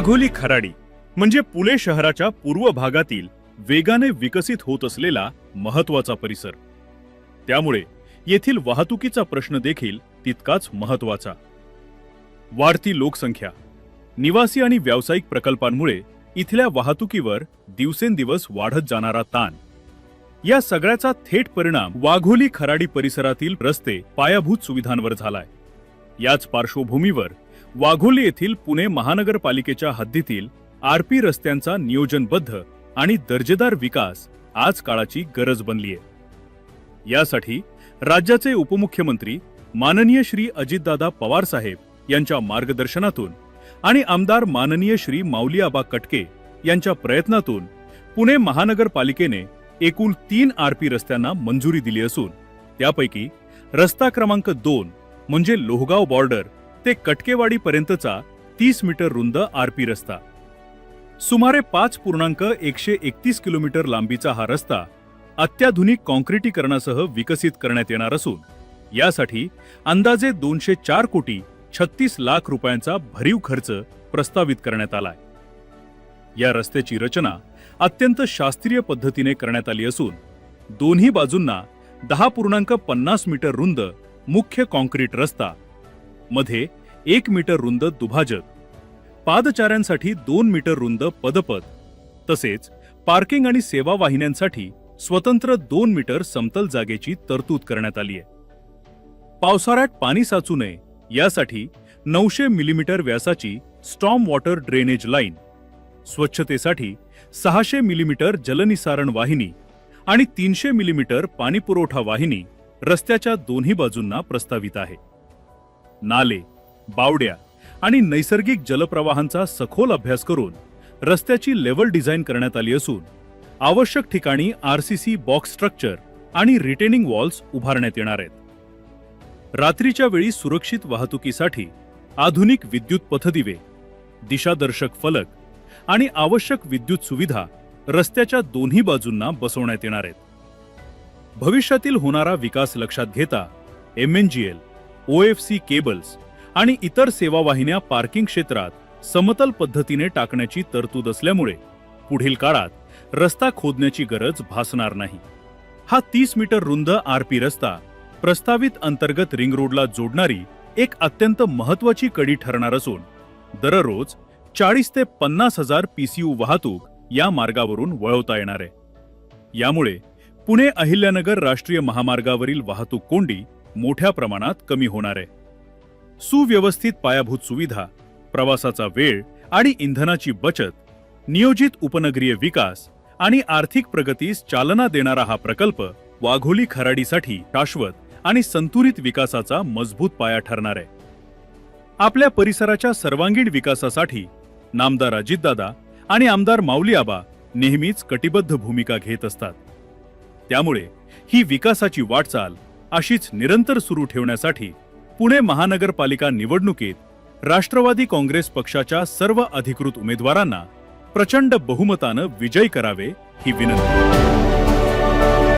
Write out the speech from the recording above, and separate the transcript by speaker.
Speaker 1: वाघोली खराडी म्हणजे पुणे शहराच्या पूर्व भागातील वेगाने विकसित होत असलेला महत्त्वाचा परिसर. त्यामुळे येथील वाहतुकीचा प्रश्न देखील तितकाच महत्त्वाचा वाढती लोकसंख्या निवासी आणि व्यावसायिक प्रकल्पांमुळे इथल्या वाहतुकीवर दिवसेंदिवस वाढत जाणारा ताण. या सगळ्याचा थेट परिणाम वाघोली खराडी परिसरातील रस्ते पायाभूत सुविधांवर झालाय. याच पार्श्वभूमीवर वाघोली येथील पुणे महानगरपालिकेच्या हद्दीतील आरपी रस्त्यांचा नियोजनबद्ध आणि दर्जेदार विकास आज काळाची गरज बनलीय. यासाठी राज्याचे उपमुख्यमंत्री माननीय श्री अजितदादा पवार साहेब यांच्या मार्गदर्शनातून आणि आमदार माननीय श्री माऊलीआबा कटके यांच्या प्रयत्नातून पुणे महानगरपालिकेने एकूण तीन आरपी रस्त्यांना मंजुरी दिली असून त्यापैकी रस्ता क्रमांक दोन म्हणजे लोहगाव बॉर्डर ते कटकेवाडी पर्यंतचा तीस मीटर रुंद आरपी रस्ता. सुमारे पाच पूर्णांक एकशे एकतीस किलोमीटर लांबीचा हा रस्ता अत्याधुनिक कॉन्क्रिटीकरणासह विकसित करण्यात येणार असून यासाठी अंदाजे दोनशे चार कोटी छत्तीस लाख रुपयांचा भरीव खर्च प्रस्तावित करण्यात आलाय. या रस्त्याची रचना अत्यंत शास्त्रीय पद्धतीने करण्यात आली असून दोन्ही बाजूंना दहा पूर्णांक पन्नास मीटर रुंद मुख्य कॉन्क्रीट रस्ता मध्ये एक मीटर रुंद दुभाजक पादचाऱ्यांसाठी दोन मीटर रुंद पदपथ तसेच पार्किंग आणि सेवा वाहिन्यांसाठी स्वतंत्र दोन मीटर समतल जागेची तरतूद करण्यात आली आहे. पावसाळ्यात पाणी साचू नये यासाठी नऊशे मिलीमीटर व्यासाची स्टॉम वॉटर ड्रेनेज लाईन स्वच्छतेसाठी सहाशे मिलीमीटर जलनिसारण वाहिनी आणि तीनशे मिलीमीटर पाणीपुरवठा वाहिनी रस्त्याच्या दोन्ही बाजूंना प्रस्तावित आहे. नाले बावड्या आणि नैसर्गिक जलप्रवाहांचा सखोल अभ्यास करून रस्त्याची लेवल डिझाईन करण्यात आली असून आवश्यक ठिकाणी आरसीसी बॉक्स स्ट्रक्चर आणि रिटेनिंग वॉल्स उभारण्यात येणार आहेत. रात्रीच्या वेळी सुरक्षित वाहतुकीसाठी आधुनिक विद्युत पथदिवे दिशादर्शक फलक आणि आवश्यक विद्युत सुविधा रस्त्याच्या दोन्ही बाजूंना बसवण्यात येणार आहेत. भविष्यातील होणारा विकास लक्षात घेता एमएनजीएल ओएफसी केबल्स आणि इतर सेवा वाहिन्या पार्किंग क्षेत्रात समतल पद्धतीने टाकण्याची तरतूद असल्यामुळे पुढील काळात रस्ता खोदण्याची गरज भासणार नाही. हा तीस मीटर रुंद आरपी रस्ता प्रस्तावित अंतर्गत रिंग रोडला जोडणारी एक अत्यंत महत्वाची कडी ठरणार असून दररोज चाळीस ते पन्नास हजार पीसीयू वाहतूक या मार्गावरून वळवता येणार आहे. यामुळे पुणे अहिल्यानगर राष्ट्रीय महामार्गावरील वाहतूक कोंडी मोठ्या प्रमाणात कमी होणार आहे. सुव्यवस्थित पायाभूत सुविधा प्रवासाचा वेळ आणि इंधनाची बचत नियोजित उपनगरीय विकास आणि आर्थिक प्रगतीस चालना देणारा हा प्रकल्प वाघोली खराडीसाठी शाश्वत आणि संतुलित विकासाचा मजबूत पाया ठरणार आहे. आपल्या परिसराच्या सर्वांगीण विकासासाठी नामदार अजितदादा आणि आमदार माऊली आबा नेहमीच कटिबद्ध भूमिका घेत असतात. त्यामुळे ही विकासाची वाटचाल अशीच निरंतर सुरू ठेवण्यासाठी पुणे महानगरपालिका निवडणुकीत राष्ट्रवादी काँग्रेस पक्षाच्या सर्व अधिकृत उमेदवारांना प्रचंड बहुमतानं विजयी करावे ही विनंती.